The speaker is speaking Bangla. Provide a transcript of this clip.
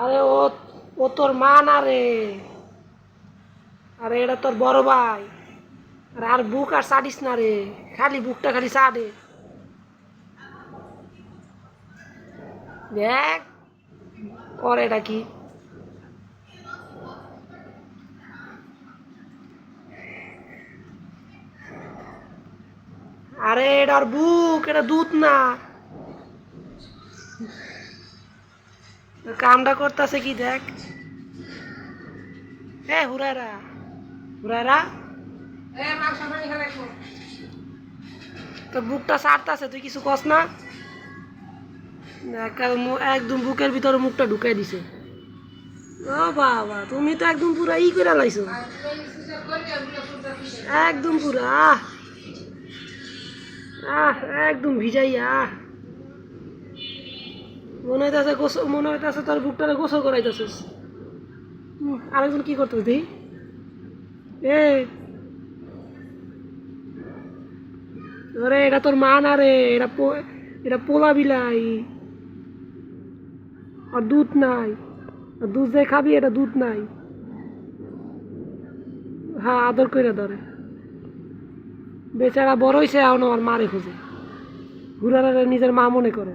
আরে ও ও তোর মা না রে। আরে এটা তোর বড় ভাই। আরে আর বুক আর চাটিস না রে। খালি বুকটা খালি চাটে দেখ করে এটা কি? আরে এটার বুক, এটা দুধ না। কামটা করতেছে কি দেখ? এ হুরারা। হুরারা? তোর বুকটা সারতাছে তুই কিছু কস না? একদম বুকের ভিতরে মুখটা ঢুকাই দিছে। ও বাবা তুমি তো একদম পুরা ই করে লাইছো। একদম পুরা আহ। আহ একদম ভিজাই আহ। মনে হইতেছে গোসল মনে হইতেছে তোর বুকটারে গোসল করাইতেছিস। আরেকজন কি করতেছ দি এ আরে এটা তোর মা না রে, এটা এটা পোলা বিলাই। আর দুধ নাই। দুধ যে খাবি, এটা দুধ নাই। হ্যাঁ আদর করে ধরে। বেচারা বড় হয়েছে এখন আমার মারে খুঁজে। ঘুরারা নিজের মা মনে করে।